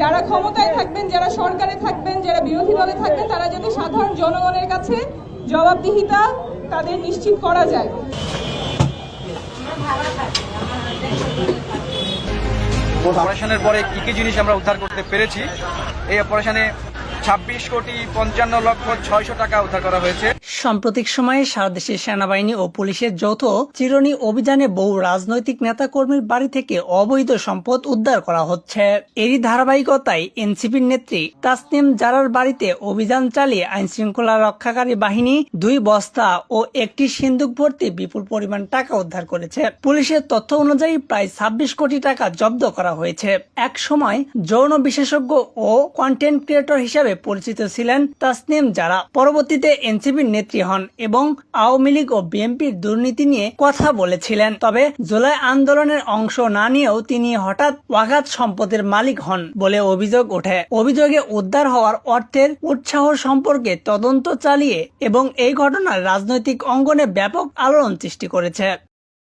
যারা ক্ষমতায় থাকবেন, যারা সরকারে থাকবেন, যারা বিরোধী দলে থাকবেন, তারা যাতে সাধারণ জনগণের কাছে জবাবদিহিতা তাদের নিশ্চিত করা যায়। অপারেশনের পরে কি কি জিনিস আমরা উদ্ধার করতে পেরেছি? এই অপারেশনে ছাব্বিশ কোটি পঞ্চান্ন লক্ষ ছয়শো টাকা উদ্ধার করা হয়েছে। সাম্প্রতিক সময়ে সারা দেশের সেনাবাহিনী ও পুলিশের যৌথ চিরনি অভিযানে বহু রাজনৈতিক নেতাকর্মীর বাড়ি থেকে অবৈধ সম্পদ উদ্ধার করা হচ্ছে। এরই ধারাবাহিকতায় এনসিপির নেত্রী তাসনিম জারার বাড়িতে অভিযান চালিয়ে আইন শৃঙ্খলা রক্ষাকারী বাহিনী, দুই বস্তা ও একটি সিন্দুক ভর্তি বিপুল পরিমাণ টাকা উদ্ধার করেছে। পুলিশের তথ্য অনুযায়ী প্রায় ছাব্বিশ কোটি টাকা জব্দ করা হয়েছে। এক সময় যৌন বিশেষজ্ঞ ও কন্টেন্ট ক্রিয়েটর হিসাবে পরিচিত ছিলেন তাসনিম যারা পরবর্তীতে এনসিপির নেত্রী হন এবং আওয়ামী লীগ ও বিএনপির দুর্নীতি নিয়ে কথা বলেছিলেন। তবে জুলাই আন্দোলনের অংশ না নিয়েও তিনি হঠাৎ ওয়াগাত সম্পদের মালিক হন বলে অভিযোগ ওঠে। অভিযোগে উদ্ধার হওয়ার অর্থের উৎসাহ সম্পর্কে তদন্ত চালিয়ে এবং এই ঘটনার রাজনৈতিক অঙ্গনে ব্যাপক আলোড়ন সৃষ্টি করেছে।